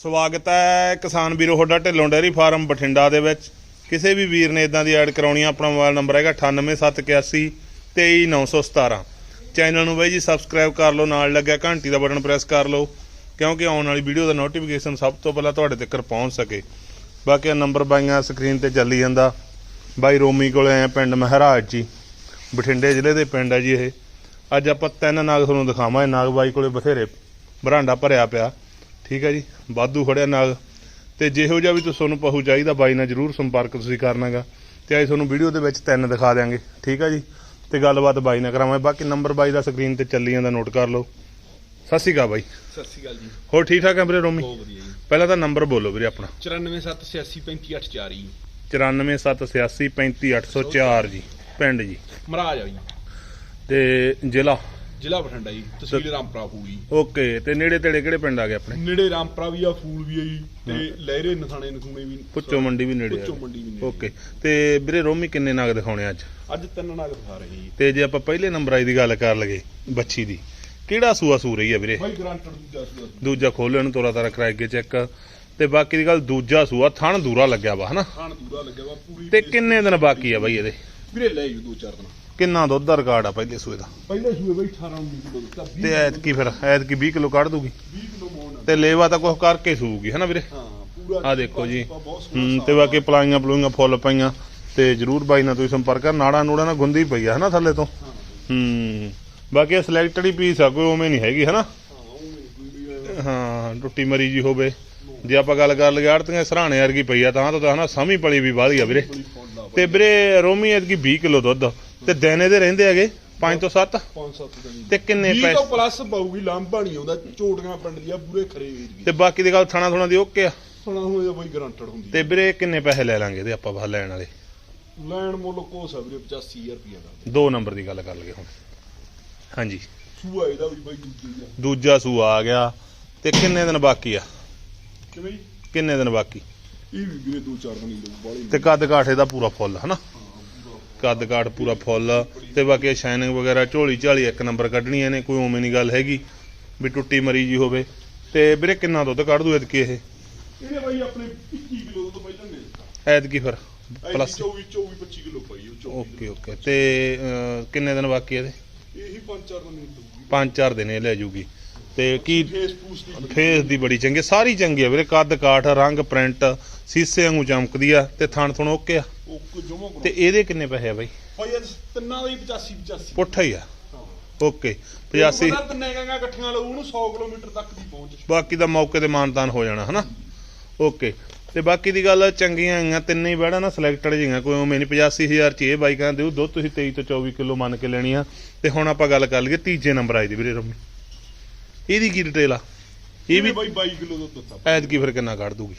ਸਵਾਗਤ ਹੈ ਕਿਸਾਨ ਵੀਰੋ, ਤੁਹਾਡਾ ਢਿੱਲੋਂ ਡੇਅਰੀ ਫਾਰਮ ਬਠਿੰਡਾ ਦੇ ਵਿੱਚ। ਕਿਸੇ ਵੀ ਵੀਰ ਨੇ ਇਦਾਂ ਦੀ ਐਡ ਕਰਾਉਣੀ ਆ, ਆਪਣਾ ਮੋਬਾਈਲ ਨੰਬਰ ਹੈਗਾ 98781 23917 ਚੈਨਲ ਨੂੰ ਬਾਈ ਜੀ ਸਬਸਕ੍ਰਾਈਬ ਕਰ ਲਓ, ਨਾਲ ਲੱਗਿਆ ਘੰਟੀ ਦਾ ਬਟਨ ਪ੍ਰੈਸ ਕਰ ਲਓ, ਕਿਉਂਕਿ ਆਉਣ ਵਾਲੀ ਵੀਡੀਓ ਦਾ ਨੋਟੀਫਿਕੇਸ਼ਨ ਸਭ ਤੋਂ ਪਹਿਲਾਂ ਤੁਹਾਡੇ ਤੱਕ ਪਹੁੰਚ ਸਕੇ। ਬਾਕੀ ਆਹ ਨੰਬਰ ਬਾਈਆਂ ਸਕਰੀਨ ਤੇ ਚੱਲੀ ਜਾਂਦਾ। ਬਾਈ ਰੋਮੀ ਕੋਲੇ ਆਏ ਪਿੰਡ ਮਹਾਰਾਜ ਜੀ। ਬਠਿੰਡੇ ਜ਼ਿਲ੍ਹੇ ਦੇ ਪਿੰਡ ਹੈ ਜੀ ਇਹ। ਅੱਜ ਆਪਾਂ ਤਿੰਨ ਨਾਗ ਤੁਹਾਨੂੰ ਦਿਖਾਵਾਂਗੇ। ਨਾਗ ਬਾਈ ਕੋਲੇ ਬਥੇਰੇ ਬਰਾਂਡਾ ਭਰਿਆ ਪਿਆ। ਠੀਕ ਹੈ ਜੀ ਵਾਧੂ ਖੜਿਆ ਨਾਗ ਤੇ ਜਿਹੋ ਜਿਹਾ ਵੀ ਤੁਹਾਨੂੰ ਪਹੂ ਚਾਹੀਦਾ ਬਾਈ ਨਾਲ ਜਰੂਰ ਸੰਪਰਕ ਤੁਸੀਂ ਕਰਨਾਗਾ ਤੇ ਅੱਜ ਤੁਹਾਨੂੰ ਵੀਡੀਓ ਦੇ ਵਿੱਚ ਤਿੰਨ ਦਿਖਾ ਦਿਆਂਗੇ ਠੀਕ ਹੈ ਜੀ? ਤੇ ਗੱਲਬਾਤ ਬਾਈ ਨਾਲ ਕਰਾਵਾਂਗੇ। ਬਾਕੀ ਨੰਬਰ ਬਾਈ ਦਾ ਸਕਰੀਨ ਤੇ ਚੱਲੀ ਜਾਂਦਾ ਨੋਟ ਕਰ ਲਓ। ਸਤਿ ਸ਼੍ਰੀ ਅਕਾਲ ਬਾਈ। ਸਤਿ ਸ਼੍ਰੀ ਅਕਾਲ ਜੀ। ਹੋਰ ਠੀਕ ਠਾਕ ਹੈ ਵੀਰੇ ਰੋਮੀ? ਬਹੁਤ ਵਧੀਆ ਜੀ। ਪਹਿਲਾਂ ਤਾਂ ਨੰਬਰ ਬੋਲੋ ਵੀਰੇ ਆਪਣਾ। 9476855804 ਜੀ। 9476855804 ਜੀ ਪਿੰਡ ਜੀ। ਮਹਾਰਾਜ ਆ ਜੀ। ਤੇ ਜ਼ਿਲ੍ਹਾ? ਜ਼ਿਲ੍ਹਾ ਬਠਿੰਡਾ ਜੀ ਤਹਿਸੀਲ ਰਾਮਪੁਰਾ ਜੀ। ਓਕੇ ਤੇ ਨੇੜੇ ਤੇੜੇ ਕਿਹੜੇ ਪਿੰਡ ਆ ਗਏ ਆਪਣੇ? ਨੇੜੇ ਰਾਮਪੁਰਾ ਵੀ ਆ ਫੂਲ ਵੀ ਆ ਜੀ ਤੇ ਲਹਿਰੇ ਨਥਾਣੇ ਨਥੂਣੇ ਵੀ ਪੁੱਚੋ ਮੰਡੀ ਵੀ ਨੇੜੇ ਆ। ਪੁੱਚੋ ਮੰਡੀ ਵੀ ਨੇੜੇ ਓਕੇ ਤੇ ਵੀਰੇ ਰੋਮੀ ਕਿੰਨੇ ਨਗ ਦਿਖਾਉਣੇ ਅੱਜ? ਅੱਜ ਤਿੰਨ ਨਾਗ ਦਿਖਾ ਰਹੇ ਜੀ। ਤੇ ਜੇ ਆਪਾਂ ਪਹਿਲੇ ਨੰਬਰ ਆਈ ਦੀ ਗੱਲ ਕਰ ਲਗੇ ਬੱਚੀ ਦੀ ਕਿਹੜਾ ਸੂਆ ਸੂ ਰਹੀ ਹੈ ਵੀਰੇ? ਬਾਈ ਗਰੰਟਡ ਦੂਜਾ ਸੂਆ ਦੂਜਾ ਖੋਲ੍ਹੋ ਇਹਨੂੰ ਤੋਰਾ ਤਾਰਾ ਕਰਾ ਕੇ ਚੈੱਕ। ਤੇ ਬਾਕੀ ਦੀ ਗੱਲ ਦੂਜਾ ਸੂਆ ਥਣ ਦੂਰਾ ਲੱਗਿਆ ਵਾ ਹਨਾ? ਖਾਣ ਦੂਰਾ ਲੱਗਿਆ ਵਾ ਪੂਰੀ ਤੇ ਕਿੰਨੇ ਦਿਨ ਬਾਕੀ ਆ ਬਾਈ ਇਹਦੇ? ਵੀਰੇ ਲੈ ਜੀ ਦੋ ਚਾਰ ਦਿਨ। ਕਿੰਨਾ ਦੁੱਧ ਦਾ ਰਿਕਾਰਡ ਆ ਪਹਿਲੇ ਸੂਏ ਦਾ? ਪਹਿਲੇ ਸੂਏ ਬਾਈ 18 19 ਕਿਲੋ ਦਿੱਤਾ 20 ਤੇ ਐਤਕੀ ਫਿਰ ਐਤਕੀ 20 ਕਿਲੋ ਕੱਢ ਦੂਗੀ 20 ਕਿਲੋ ਮੋਨ ਤੇ ਲੇਵਾ ਤਾਂ ਕੁਝ ਕਰਕੇ ਸੂਗੀ ਹਨਾ ਵੀਰੇ? ਹਾਂ ਪੂਰਾ ਆ ਦੇਖੋ ਜੀ। ਹੂੰ ਤੇ ਬਾਕੀ ਪਲਾਈਆਂ ਪਲੂਈਆਂ ਫੁੱਲ ਪਈਆਂ ਤੇ ਜਰੂਰ ਬਾਈ ਨਾਲ ਤੁਸੀਂ ਸੰਪਰਕ ਕਰ ਨਾੜਾ ਨੂੜਾ ਨਾਲ ਗੁੰਦੀ ਪਈ ਆ ਹਨਾ ਥੱਲੇ ਤੋਂ? ਹਾਂ। ਬਾਕੀ ਸਿਲੈਕਟਡ ਹੀ ਪੀਸ ਆ ਕੋਈ ਉਵੇਂ ਨਹੀਂ ਹੈਗੀ ਹਨਾ ਹਾਂ ਟੁੱਟੀ ਮਰੀ ਜੀ ਹੋਵੇ। ਜੇ ਆਪਾਂ ਗੱਲ ਕਰ ਲਈਏ ਆੜਤੀਆਂ ਸਰਾਣੇ ਵਰਗੀ ਪਈ ਆ ਤਾਂ ਤਾਂ ਹਨਾ ਸਮੀ ਪਲੀ ਵੀ ਵਾਧੀ ਆ ਵੀਰੇ। ਤੇ ਵੀਰੇ ਰੋਮੀ ਐਤਕੀ 20 ਕਿਲੋ ਦੁੱਧ। ਤੇ ਦਿਨ ਇਹਦੇ ਰਹਿੰਦੇ ਹੈਗੇ? 5 ਤੋਂ 7 5-7 ਦਿਨ ਤੇ ਕਿੰਨੇ 20 ਪੈਸੇ? ਤੋਂ ਪਲੱਸ ਪਾਊਗੀ ਲਾਂਭਾ ਨਹੀਂ ਆਉਂਦਾ। ਝੋਟੀਆਂ ਪਿੰਡ ਦੀਆਂ ਪੂਰੇ ਖਰੇ ਦੀ ਤੇ ਬਾਕੀ ਦੀ ਗੱਲ ਥਾਣਾ ਥੁਣਾ ਦੀ ਓਕੇ ਆ? ਸੁਣਾ ਹੋਇਆ ਬਈ ਗਰੰਟਡ ਹੁੰਦੀ ਤੇ ਵੀਰੇ ਕਿੰਨੇ ਪੈਸੇ ਲੈ ਲਾਂਗੇ ਇਹਦੇ ਆਪਾਂ ਬਾਹਰ ਲੈਣ ਵਾਲੇ? ਲੈਣ ਮੁੱਲ ਕੋਸ ਆ ਵੀਰੇ 85000 ਰੁਪਏ ਦਾ। ਦੋ ਨੰਬਰ ਦੀ ਗੱਲ ਕਰ ਲਈਏ ਹੁਣ। ਹਾਂਜੀ। ਸੂਆ ਇਹਦਾ ਵੀ ਬਾਈ ਦੂਜੀ ਦਾ ਦੂਜਾ ਸੂਆ ਆ ਗਿਆ। ਤੇ ਕਿੰਨੇ ਦਿਨ ਬਾਕੀ ਆ? ਕਿਵੇਂ ਜੀ? ਕਿੰਨੇ ਦਿਨ ਬਾਕੀ? ਇਹ ਵੀ ਵੀਰੇ ਦੋ ਚਾਰ ਦਿਨ ਹੀ ਲਊ ਬਾਲੀ ਤੇ ਕੱਦ ਕਾਠੇ ਦਾ ਪੂਰਾ ਫੁੱਲ ਹਨਾ? ਕੱਦ ਕਾਠ ਪੂਰਾ ਫੁੱਲ ਤੇ ਬਾਕੀ ਸ਼ਾਈਨਿੰਗ ਵਗੈਰਾ ਝੋਲੀ ਝਾਲੀ ਇੱਕ ਨੰਬਰ ਕੱਢਣੀਆਂ ਨੇ ਕੋਈ ਉਵੇਂ ਨਹੀਂ ਗੱਲ ਹੈਗੀ ਵੀ ਟੁੱਟੀ ਮਰੀ ਜੀ ਹੋਵੇ। ਤੇ ਵੀਰੇ ਕਿੰਨਾ ਦੁੱਧ ਕੱਢ ਦੂ ਐਤਕੀ ਇਹ? ਇਹਨੇ ਬਾਈ ਆਪਣੇ 21 ਕਿਲੋ ਤੋਂ ਪਹਿਲਾਂ ਨੇ ਐਤਕੀ ਫਿਰ ਪਲੱਸ ਪਲੱਸ 24 24 25 ਕਿਲੋ ਪਾਈ ਉਹ 24 ਓਕੇ ਓਕੇ। ਤੇ ਕਿੰਨੇ ਦਿਨ ਬਾਕੀ ਇਹਦੇ? ਇਹੀ ਪੰਜ ਚਾਰ ਦਿਨ ਇਹ ਲੈ ਜੂਗੀ। ਤੇ ਕੀ ਫੇਸ ਪੂਸ ਦੀ ਬੜੀ- ਫੇਸ ਦੀ ਬੜੀ ਚੰਗੀ ਸਾਰੀ ਚੰਗੀ ਆ ਵੀਰੇ। ਕੱਦ ਕਾਠ ਰੰਗ ਪ੍ਰਿੰਟ ਸੀਸੇ ਵਾਂਗੂ ਚਮਕਦੀ ਆ ਤੇ ਥਣ ਥਣ ਓਕੇ ਆ। ਉਹ ਕੋ ਜਮਾ ਕਰੋ ਤੇ ਇਹਦੇ ਕਿੰਨੇ ਪੈਸੇ ਆ ਬਾਈ? ਭਾਈ ਇਹ ਤਿੰਨਾਂ ਦਾ ਹੀ 85 85 ਪੁੱਠਾ ਹੀ ਆ। ਓਕੇ 85 ਪਤਾ ਤਿੰਨੇ ਗਾਂਗਾ ਇਕੱਠੀਆਂ ਲਊ ਉਹਨੂੰ 100 ਕਿਲੋਮੀਟਰ ਤੱਕ ਦੀ ਪਹੁੰਚ। ਬਾਕੀ ਦਾ ਮੌਕੇ ਤੇ ਮਾਨਤਾਨ ਹੋ ਜਾਣਾ ਹਨਾ? ਓਕੇ ਤੇ ਬਾਕੀ ਦੀ ਗੱਲ ਚੰਗੀਆਂ ਆਈਆਂ ਤਿੰਨੇ ਹੀ ਬੈੜਾ ਨਾ ਸਿਲੈਕਟਡ ਜਿਹੀਆਂ ਕੋਈ ਉਵੇਂ ਨਹੀਂ। 85000 ਚ ਇਹ ਬਾਈਕਾਂ ਦਿਓ ਦੁੱਧ ਤੁਸੀਂ 23 ਤੋਂ 24 ਕਿਲੋ ਮੰਨ ਕੇ ਲੈਣੀ ਆ। ਤੇ ਹੁਣ ਆਪਾਂ ਗੱਲ ਕਰ ਲਈਏ ਤੀਜੇ ਨੰਬਰ ਆਈ ਦੀ ਵੀਰੇ ਰਮੀ। ਇਹਦੀ ਕੀ ਡਿਟੇਲ ਆ? ਇਹ ਵੀ ਬਾਈ 22 ਕਿਲੋ ਦੁੱਧ ਦਿੱਤਾ। ਐਦ ਕੀ ਫਿਰ ਕਿੰਨਾ ਕੱਢ ਦੂਗੀ?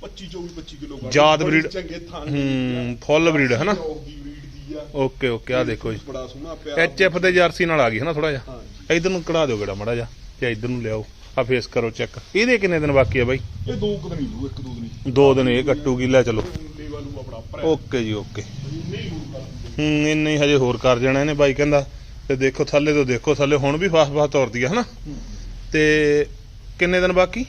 25 24 25 ਕਿਲੋ ਕੱਢ ਜਾਤ ਬੜੀ ਬਰੀਡ- ਚੰਗੇ ਥਾਂ ਹੂੰ ਫੁੱਲ ਬਰੀਡ ਹੈ ਨਾ ਦੀ ਬਰੀਡ ਦੀ ਆ। ਓਕੇ ਓਕੇ ਆ ਦੇਖੋ ਜੀ। ਬੜਾ ਸੋਹਣਾ ਪਿਆ ਐਚ ਐਫ ਦੇ ਜਰਸੀ ਨਾਲ ਆ ਗਈ ਹੈ ਨਾ ਥੋੜਾ ਜਿਹਾ ਇਧਰ ਨੂੰ ਕਢਾ ਦਿਓ ਗੇੜਾ ਮੜਾ ਜਿਹਾ ਤੇ ਇਧਰ ਨੂੰ ਲਿਆਓ। ਆ ਫੇਸ ਕਰੋ ਚੈੱਕ ਇਹਦੇ ਕਿੰਨੇ ਦਿਨ ਬਾਕੀ ਆ ਬਾਈ? ਇਹ ਦੋ ਕੁ ਦਿਨ ਹੀ ਲੂ ਇੱਕ ਦੋ ਦਿਨ ਹੀ। ਦੋ ਦਿਨ ਇਹ ਕੱਟੂਗੀ ਲੈ ਚਲੋ। ਲੇਵਾ ਲੂ ਆਪਣਾ ਭਰਿਆ। ਓਕੇ ਜੀ ਓਕੇ। ਨਹੀਂ ਲੂ ਕਰ ਹੂੰ ਇੰਨੇ ਹੀ ਹਜੇ ਹੋਰ ਕਰ ਜਾਣਾ ਇਹਨੇ ਬਾਈ ਕਹਿੰਦਾ। ਤੇ ਦੇਖੋ ਥੱਲੇ ਤੋਂ ਦੇਖੋ ਥੱਲੇ ਹੁਣ ਵੀ ਫਾਸ ਫਾਸ ਤੁਰਦੀ ਆ ਹਨਾ? ਤੇ ਕਿੰਨੇ ਦਿਨ ਬਾਕੀ?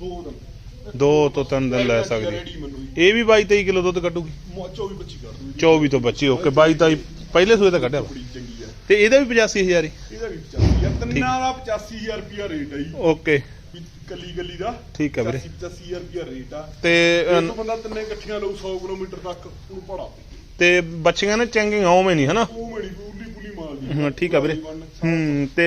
ਦੋ ਦਿਨ। ਦੋ ਤੋਂ ਤਿੰਨ ਦਿਨ ਲੈ ਸਕਦੀ। ਹੀ। ਇਹ ਵੀ 22 23 ਕਿਲੋ ਦੁੱਧ ਕੱਢੂਗੀ। ਮੋ 24 25 ਕਰ ਦੂ 24 ਤੋਂ ਬੱਚੀ ਓਕੇ 22 ਤਾਂ ਪਹਿਲੇ ਸੂਏ ਤਾਂ ਕੱਢਿਆ ਵਾ। ਬੜੀ ਚੰਗੀ ਆ ਤੇ ਇਹਦਾ ਵੀ 85000 ਹੀ। ਇਹਦਾ ਵੀ 85 ਆ ਤਿੰਨਾਂ ਦਾ 85000 ਰੁਪਿਆ ਰੇਟ ਆ ਜੀ। ਓਕੇ। ਵੀ ਕੱਲੀ ਕੱਲੀ ਦਾ ਠੀਕ ਆ ਵੀਰੇ। 85000 ਰੁਪਿਆ ਰੇਟ ਆ। ਤੇ ਇਹ ਬੰਦਾ ਤਿੰਨੇ ਇਕੱਠੀਆਂ ਲਊ 100 ਕਿਲੋਮੀਟਰ ਤੱਕ ਉਹਨੂੰ ਪੜਾ ਤੇ। ਬੱਚੀਆਂ ਨੇ ਚੰਗੀਆਂ ਉਵੇਂ ਨਹੀਂ ਹਨਾ? ਉਹ ਮੇਰੀ ਦੀ ਹਾਂ ਠੀਕ ਆ ਵੀਰੇ। ਹੂੰ ਤੇ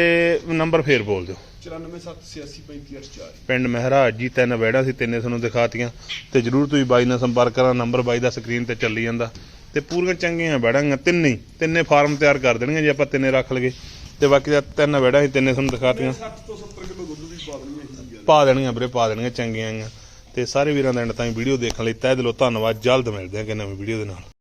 ਨੰਬਰ ਫੇਰ ਬੋਲ ਦਿਓ। 9476853584 ਪਿੰਡ ਮਹਿਰਾਜ ਜੀ ਤਿੰਨ ਵੈੜਾਂ ਸੀ ਤਿੰਨੇ ਤੁਹਾਨੂੰ ਦਿਖਾਤੀਆਂ। ਤੇ ਜਰੂਰ ਤੁਸੀਂ ਬਾਈ ਨਾਲ ਸੰਪਰਕ ਕਰਾਂ ਨੰਬਰ ਬਾਈ ਦਾ ਸਕਰੀਨ ਤੇ ਚੱਲੀ ਜਾਂਦਾ। ਤੇ ਪੂਰੀਆਂ ਚੰਗੀਆਂ ਵੈੜਾਂਗੀਆਂ ਤਿੰਨੇ ਹੀ, ਤਿੰਨੇ ਫਾਰਮ ਤਿਆਰ ਕਰ ਦੇਣਗੇ ਜੇ ਆਪਾਂ ਤਿੰਨੇ ਰੱਖ ਲਗੇ। ਤੇ ਬਾਕੀ ਦਾ ਤਿੰਨ ਵੈੜਾਂ ਸੀ ਤਿੰਨੇ ਤੁਹਾਨੂੰ ਦਿਖਾਤੀਆਂ। 60 ਤੋਂ 70 ਕਿਲੋ ਦੁੱਧ ਵੀ ਪਾ ਦੇਣੀ ਹੈ ਜੀ ਪਾ ਦੇਣਗੀਆਂ ਵੀਰੇ ਪਾ ਦੇਣਗੀਆਂ ਚੰਗੀਆਂ ਆਈਆਂ। ਤੇ ਸਾਰੇ ਵੀਰਾਂ ਦਾ ਐਂਡ ਤਾਈਂ ਵੀਡੀਓ ਦੇਖਣ ਲਈ ਤਹਿ ਦਿਲੋਂ ਧੰਨਵਾਦ। ਜਲਦ ਮਿਲਦੇ ਹਾਂ ਕਿ ਨਵੀਂ ਵੀਡੀਓ ਦੇ ਨਾਲ।